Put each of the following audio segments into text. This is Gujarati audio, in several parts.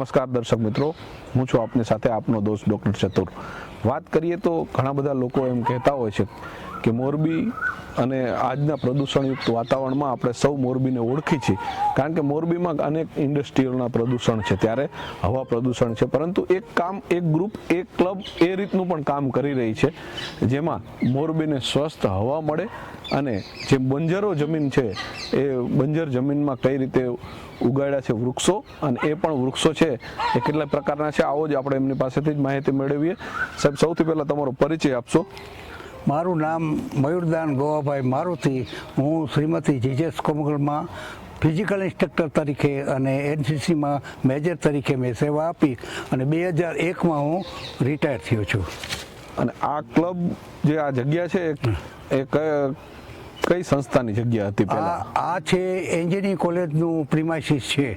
નમસ્કાર દર્શક મિત્રો. હું છું આપની સાથે આપનો દોસ્ત ડૉક્ટર ચતુર. વાત કરીએ તો ઘણા બધા લોકો એમ કહેતા હોય છે કે મોરબી અને આજના પ્રદૂષણયુક્ત વાતાવરણમાં આપણે સૌ મોરબીને ઓળખી છીએ. કારણ કે મોરબીમાં અનેક ઇન્ડસ્ટ્રીઓના પ્રદૂષણ છે. ત્યારે હવા પ્રદૂષણ છે. પરંતુ એક કામ, એક ગ્રુપ, એક ક્લબ એ રીતનું પણ કામ કરી રહી છે. જેમાં મોરબીને સ્વસ્થ હવા મળે અને જે બંજરો જમીન છે એ બંજર જમીનમાં કઈ રીતે ઉગાડ્યા છે વૃક્ષો અને એ પણ વૃક્ષો છે એ કેટલા પ્રકારના છે, આવો જ આપણે એમની પાસેથી જ માહિતી મેળવીએ. સાહેબ, સૌથી પહેલાં તમારો પરિચય આપશો. મારું નામ મયુરદાન ગોવાભાઈ મારુતિ. હું શ્રીમતી જીજેસ કોમગલમાં ફિઝિકલ ઇન્સ્ટ્રક્ટર તરીકે અને એનસીસીમાં મેજર તરીકે મેં સેવા આપી અને બે હજાર એકમાં હું રિટાયર થયો છું. અને આ ક્લબ જે આ જગ્યા છે એ કઈ સંસ્થાની જગ્યા હતી પહેલા? આ આ છે એન્જિનિયરિંગ કોલેજનું પ્રિમાઇસીસ છે.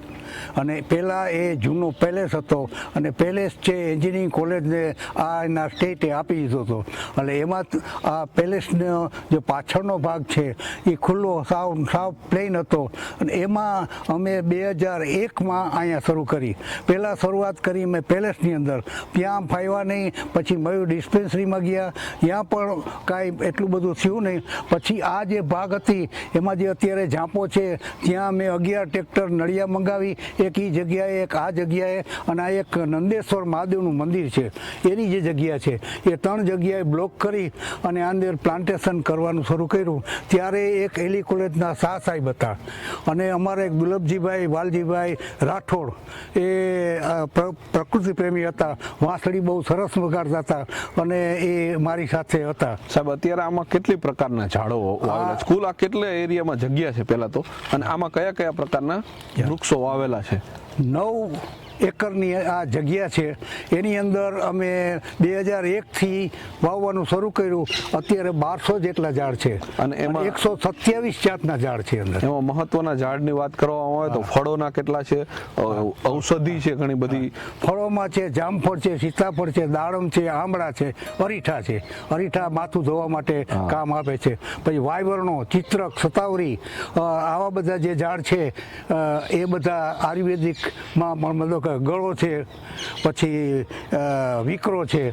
અને પહેલાં એ જૂનો પેલેસ હતો અને પેલેસ છે એન્જિનિયરિંગ કોલેજને આ એના સ્ટેટે આપી દીધો હતો. એટલે એમાં આ પેલેસનો જે પાછળનો ભાગ છે એ ખુલ્લો સાવ સાવ પ્લેન હતો. અને એમાં અમે બે હજાર એકમાં અહીંયા શરૂ કરી. પહેલાં શરૂઆત કરી મેં પેલેસની અંદર. ત્યાં ફાવ્યા નહીં પછી મયુર ડિસ્પેન્સરીમાં ગયા. ત્યાં પણ કાંઈ એટલું બધું થયું નહીં. પછી આ જે ભાગ હતી. એમાં જે અત્યારે ઝાંપો છે, ત્યાં મેં અગિયાર ટ્રેક્ટર નળિયા મંગાવી. એક એ જગ્યાએ, એક આ જગ્યાએ અને આ એક નંદેશ્વર મહાદેવનું મંદિર છે. એની જે જગ્યા છે, એ ત્રણ જગ્યાએ બ્લોક કરી અને અંદર પ્લાન્ટેશન કરવાનું શરૂ કર્યું. ત્યારે એક એલી કોલેજના શાહ સાહેબ હતા. અને અમારે દુર્લભજીભાઈ વાલજીભાઈ રાઠોડ, એ પ્રકૃતિ પ્રેમી હતા. વાંસળી બહુ સરસ વગાડતા હતા અને એ મારી સાથે હતા. સાહેબ, અત્યારે આમાં કેટલી પ્રકારના ઝાડો કુલ આ કેટલા એરિયામાં જગ્યા છે પહેલા તો? અને આમાં કયા કયા પ્રકારના વૃક્ષો વાવેલા છે? નવ એકરની આ જગ્યા છે. એની અંદર અમે બે હજાર એકથી વાવવાનું શરૂ કર્યું. અત્યારે બારસો જેટલા ઝાડ છે. અને એમાં- એકસો સત્યાવીસ જાતના ઝાડ છે અંદર. એમાં મહત્વના ઝાડની વાત કરવામાં આવે તો ફળોના કેટલા છે? ઔષધિ છે ઘણી બધી. ફળોમાં છે જામફળ છે સીતાફળ છે દાડમ છે આંબળા છે અરીઠા છે. અરીઠા માથું ધોવા માટે કામ આપે છે. પછી વાયવરણો ચિત્રક સતાવરી આવા બધા જે ઝાડ છે એ બધા આયુર્વેદિકમાં પણ મતલબ કે ગળો છે, પછી વિકરો છે,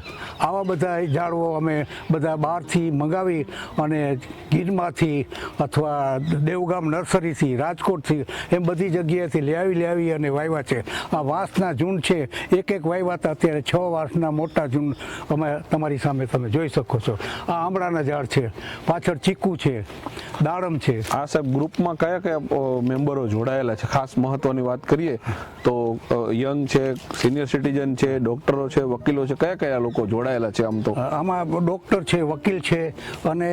આવા બધા ઝાડો અમે બધા બહારથી મંગાવી અને ગીરમાંથી અથવા દેવગામ નર્સરીથી, રાજકોટથી એમ બધી જગ્યાએથી લેવી આવી અને વાવ્યા છે. આ વાંસના ઝૂંડ છે એક એક વાવ્યા અત્યારે છ વાંસના મોટા ઝૂંડ અમે તમારી સામે તમે જોઈ શકો છો. આ આંબળાના ઝાડ છે, પાછળ ચીકુ છે, દાડમ છે. આ સાહેબ, ગ્રુપમાં કયા કયા મેમ્બરો જોડાયેલા છે? ખાસ મહત્વની વાત કરીએ તો યંગ છે સિનિયર સિટીઝન છે ડોક્ટરો છે, વકીલો છે, કયા કયા લોકો જોડાયેલા છે આમ તો? આમાં ડૉક્ટર છે, વકીલ છે અને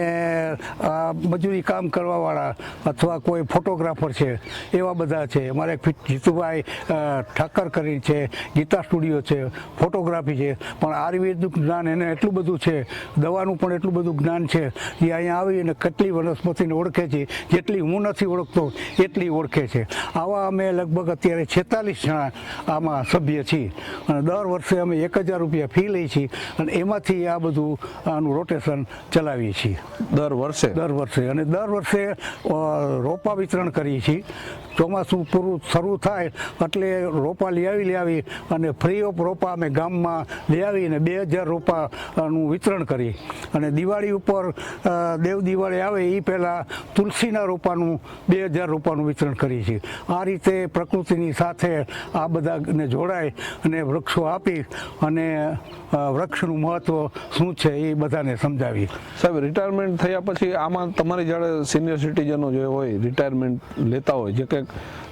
મજૂરી કામ કરવાવાળા અથવા કોઈ ફોટોગ્રાફર છે, એવા બધા છે. અમારે જીતુભાઈ ઠાકર કરી છે, ગીતા સ્ટુડિયો છે ફોટોગ્રાફી છે. પણ આયુર્વેદનું જ્ઞાન એને એટલું બધું છે, દવાનું પણ એટલું બધું જ્ઞાન છે, એ અહીંયા આવી અને કેટલી વનસ્પતિને ઓળખે છે. જેટલી હું નથી ઓળખતો, એટલી ઓળખે છે. આવા અમે લગભગ અત્યારે છેતાલીસ જણા આમાં સભ્ય છીએ. અને દર વર્ષે અમે એક હજાર રૂપિયા ફી લઈએ છીએ અને એમાંથી આ બધું આનું રોટેશન ચલાવીએ છીએ. દર વર્ષે? દર વર્ષે. અને દર વર્ષે રોપા વિતરણ કરીએ છીએ. ચોમાસું પૂરું શરૂ થાય એટલે રોપા લઈ આવી લઈ આવી અને ફ્રી ઓફ રોપા અમે ગામમાં લઈ આવીને બે હજાર રોપાનું વિતરણ કરી અને દિવાળી ઉપર દેવ દિવાળી આવે એ પહેલાં તુલસીના રોપાનું બે હજાર રોપાનું વિતરણ કરીએ છીએ. આ રીતે પ્રકૃતિની સાથે આ બધાને જોડાય અને વૃક્ષો આપી અને વૃક્ષનું મહત્ત્વ શું છે એ બધાને સમજાવી. સાહેબ રિટાયરમેન્ટ થયા પછી આમાં તમારી જ્યારે સિનિયર સિટીઝનો જે હોય રિટાયરમેન્ટ લેતા હોય, જે કંઈક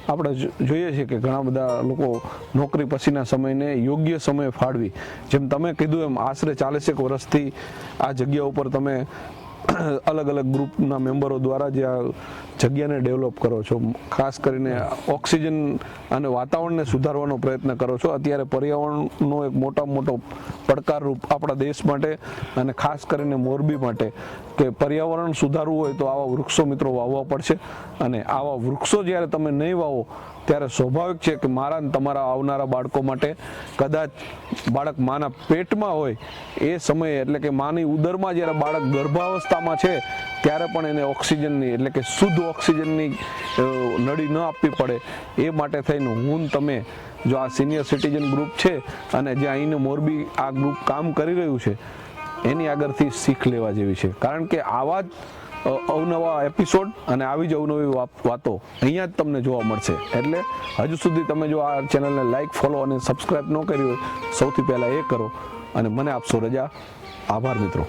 આપણે જોઈએ છીએ કે ઘણા બધા લોકો નોકરી પછીના સમયને યોગ્ય સમયે ફાળવી. જેમ તમે કીધું એમ, આશરે ચાલીસેક વર્ષથી આ જગ્યા ઉપર તમે અલગ અલગ ગ્રુપના મેમ્બરો દ્વારા જે આ જગ્યાને ડેવલપ કરો છો, ખાસ કરીને ઓક્સિજન અને વાતાવરણને સુધારવાનો પ્રયત્ન કરો છો. અત્યારે પર્યાવરણનો એક મોટા મોટો પડકારરૂપ આપણા દેશ માટે અને ખાસ કરીને મોરબી માટે કે પર્યાવરણ સુધારવું હોય તો આવા વૃક્ષો મિત્રો વાવવા પડશે. અને આવા વૃક્ષો જ્યારે તમે નહીં વાવો, ત્યારે સ્વાભાવિક છે કે મારા અને તમારા આવનારા બાળકો માટે કદાચ બાળક માના પેટમાં હોય એ સમયે, એટલે કે માની ઉદરમાં જ્યારે બાળક ગર્ભાવસ્થામાં છે ત્યારે પણ એને ઓક્સિજનની, એટલે કે શુદ્ધ ઓક્સિજનની નળી ન આપવી પડે એ માટે થઈને હું તમે જો આ સિનિયર સિટીઝન ગ્રુપ છે અને જે અહીંનું મોરબી આ ગ્રુપ કામ કરી રહ્યું છે, એની આગળથી શીખ લેવા જેવી છે. કારણ કે આવા જ અવનવા એપિસોડ અને આવી જ અવનવી વાતો અહીંયા જ તમને જોવા મળશે. એટલે હજુ સુધી તમે જો આ ચેનલને લાઈક ફોલો અને સબસ્ક્રાઈબ ન કરી હોય, સૌથી પહેલાં એ કરો અને મને આપશો રજા. આભાર મિત્રો.